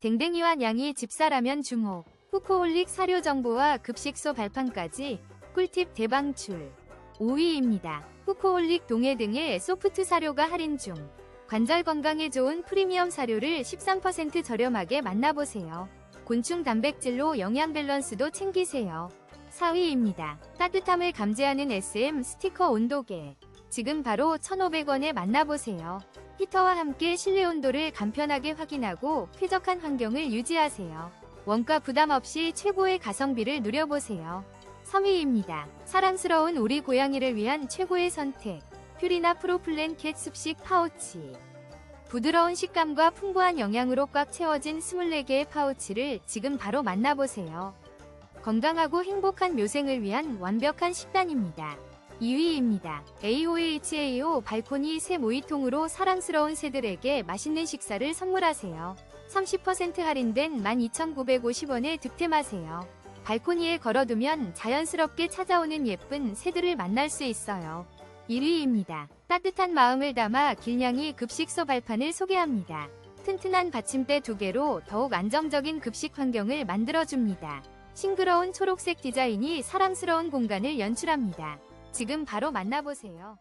댕댕이와 냥이 집사라면 주목. 후코홀릭 사료 정보와 급식소 발판까지 꿀팁 대방출. 5위입니다. 후코홀릭 동해 등의 소프트 사료가 할인 중. 관절 건강에 좋은 프리미엄 사료를 13% 저렴하게 만나보세요. 곤충 단백질로 영양 밸런스도 챙기세요. 4위입니다. 따뜻함을 감지하는 SM 스티커 온도계. 지금 바로 1,500원에 만나보세요. 히터와 함께 실내 온도를 간편하게 확인하고 쾌적한 환경을 유지하세요. 원가 부담 없이 최고의 가성비를 누려보세요. 3위입니다. 사랑스러운 우리 고양이를 위한 최고의 선택. 퓨리나 프로플랜 캣 습식 파우치. 부드러운 식감과 풍부한 영양으로 꽉 채워진 24개의 파우치를 지금 바로 만나보세요. 건강하고 행복한 묘생을 위한 완벽한 식단입니다. 2위입니다. AOHAO 발코니 새 모이통으로 사랑스러운 새들에게 맛있는 식사를 선물하세요. 30% 할인된 12,950원에 득템하세요. 발코니에 걸어두면 자연스럽게 찾아오는 예쁜 새들을 만날 수 있어요. 1위입니다. 따뜻한 마음을 담아 길냥이 급식소 발판을 소개합니다. 튼튼한 받침대 두 개로 더욱 안정적인 급식 환경을 만들어줍니다. 싱그러운 초록색 디자인이 사랑스러운 공간을 연출합니다. 지금 바로 만나보세요.